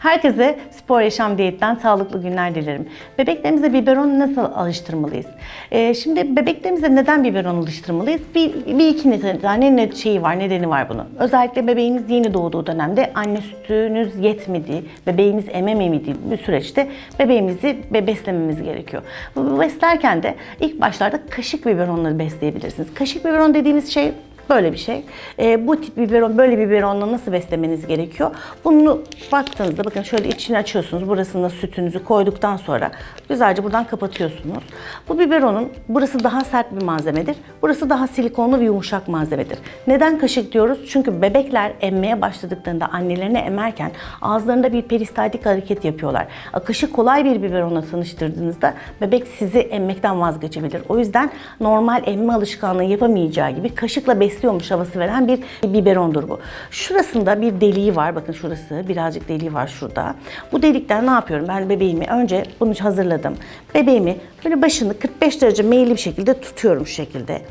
Herkese spor yaşam diyetten sağlıklı günler dilerim. Bebeklerimize biberon nasıl alıştırmalıyız? Ee, şimdi bebeklerimize neden biberon alıştırmalıyız? Bir, bir iki tane net şeyi var, nedeni var bunun. Özellikle bebeğiniz yeni doğduğu dönemde anne sütünüz yetmediği, bebeğiniz ememediği bir süreçte bebeğimizi be- beslememiz gerekiyor. Beslerken de ilk başlarda kaşık biberonları besleyebilirsiniz. Kaşık biberon dediğimiz şey Böyle bir şey. Ee, bu tip biberon, böyle biberonla nasıl beslemeniz gerekiyor? Bunu baktığınızda bakın şöyle içini açıyorsunuz. Burasına sütünüzü koyduktan sonra güzelce buradan kapatıyorsunuz. Bu biberonun burası daha sert bir malzemedir. Burası daha silikonlu ve yumuşak malzemedir. Neden kaşık diyoruz? Çünkü bebekler emmeye başladıklarında annelerini emerken ağızlarında bir peristaltik hareket yapıyorlar. Akışı kolay bir biberonla tanıştırdığınızda bebek sizi emmekten vazgeçebilir. O yüzden normal emme alışkanlığı yapamayacağı gibi kaşıkla besliyormuş havası veren bir biberondur bu. Şurasında bir deliği var. Bakın şurası birazcık deliği var şurada. Bu delikten ne yapıyorum? Ben bebeğimi önce bunu hazırladım. Bebeğimi böyle başını 45 derece meyilli bir şekilde tutuyorum şu şekilde.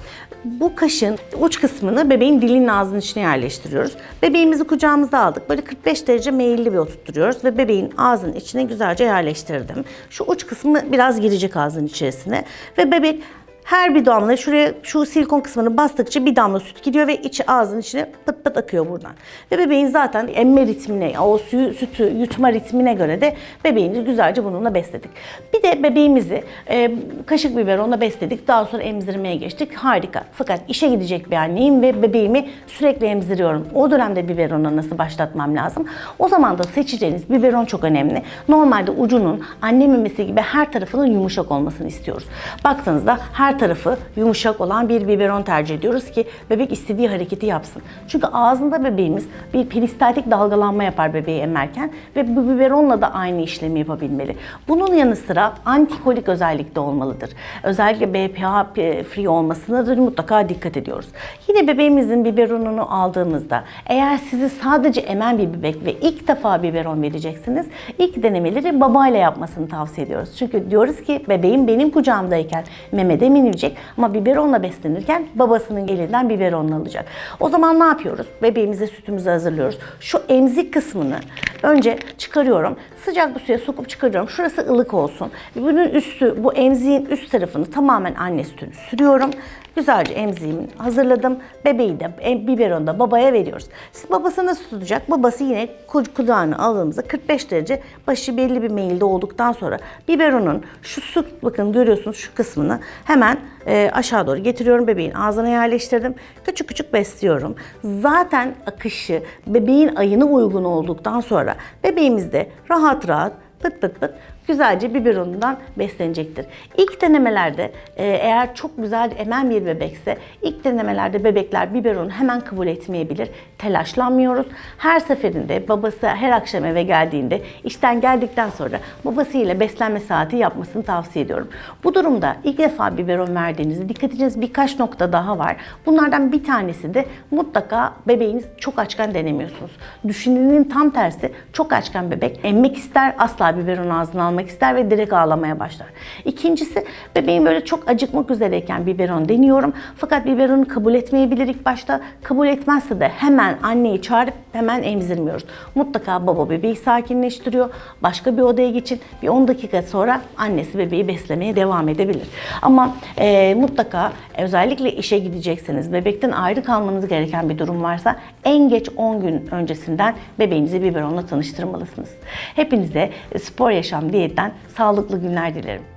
Bu kaşın uç kısmını bebeğin dilinin ağzının içine yerleştiriyoruz. Bebeğimizi kucağımıza aldık. Böyle 45 derece meyilli bir oturtturuyoruz ve bebeğin ağzının içine güzelce yerleştirdim. Şu uç kısmı biraz girecek ağzının içerisine ve bebek her bir damla şuraya şu silikon kısmını bastıkça bir damla süt gidiyor ve içi ağzının içine pıt pıt akıyor buradan. Ve bebeğin zaten emme ritmine, o suyu, sütü yutma ritmine göre de bebeğimizi güzelce bununla besledik. Bir de bebeğimizi e, kaşık biberonla besledik. Daha sonra emzirmeye geçtik. Harika. Fakat işe gidecek bir anneyim ve bebeğimi sürekli emziriyorum. O dönemde biberona nasıl başlatmam lazım? O zaman da seçeceğiniz biberon çok önemli. Normalde ucunun anne memesi gibi her tarafının yumuşak olmasını istiyoruz. Baktığınızda her tarafı yumuşak olan bir biberon tercih ediyoruz ki bebek istediği hareketi yapsın. Çünkü ağzında bebeğimiz bir peristaltik dalgalanma yapar bebeği emerken ve bu biberonla da aynı işlemi yapabilmeli. Bunun yanı sıra antikolik özellikte olmalıdır. Özellikle BPA free olmasına da mutlaka dikkat ediyoruz. Yine bebeğimizin biberonunu aldığımızda eğer sizi sadece emen bir bebek ve ilk defa biberon vereceksiniz, ilk denemeleri babayla yapmasını tavsiye ediyoruz. Çünkü diyoruz ki bebeğim benim kucağımdayken memede minilecek ama biberonla beslenirken babasının elinden biberonla alacak. O zaman ne yapıyoruz? Bebeğimize sütümüzü hazırlıyoruz. Şu emzik kısmını önce çıkarıyorum. Sıcak bir suya sokup çıkarıyorum. Şurası ılık olsun. Bunun üstü, bu emziğin üst tarafını tamamen anne sütünü sürüyorum. Güzelce emziğimi hazırladım. Bebeği de em- biberonu da babaya veriyoruz. Siz babası nasıl tutacak? Babası yine ku- kulağını aldığımızda 45 derece başı belli bir meyilde olduktan sonra biberonun şu su bakın görüyorsunuz şu kısmını hemen e, aşağı doğru getiriyorum. Bebeğin ağzına yerleştirdim. Küçük küçük besliyorum. Zaten akışı bebeğin ayına uygun olduktan sonra bebeğimiz de rahat rahat pıt pıt pıt güzelce biberonundan beslenecektir. İlk denemelerde e, eğer çok güzel emen bir bebekse ilk denemelerde bebekler biberonu hemen kabul etmeyebilir. Telaşlanmıyoruz. Her seferinde babası her akşam eve geldiğinde işten geldikten sonra babasıyla beslenme saati yapmasını tavsiye ediyorum. Bu durumda ilk defa biberon verdiğinizde dikkat edeceğiniz birkaç nokta daha var. Bunlardan bir tanesi de mutlaka bebeğiniz çok açken denemiyorsunuz. Düşünülenin tam tersi çok açken bebek emmek ister asla biberon ağzına almak ister ve direkt ağlamaya başlar. İkincisi bebeğin böyle çok acıkmak üzereyken biberon deniyorum. Fakat biberonu kabul etmeyebilir ilk başta. Kabul etmezse de hemen anneyi çağırıp hemen emzirmiyoruz. Mutlaka baba bebeği sakinleştiriyor. Başka bir odaya geçin. Bir 10 dakika sonra annesi bebeği beslemeye devam edebilir. Ama e, mutlaka özellikle işe gidecekseniz, bebekten ayrı kalmanız gereken bir durum varsa en geç 10 gün öncesinden bebeğinizi biberonla tanıştırmalısınız. Hepinize spor yaşam diyetten sağlıklı günler dilerim.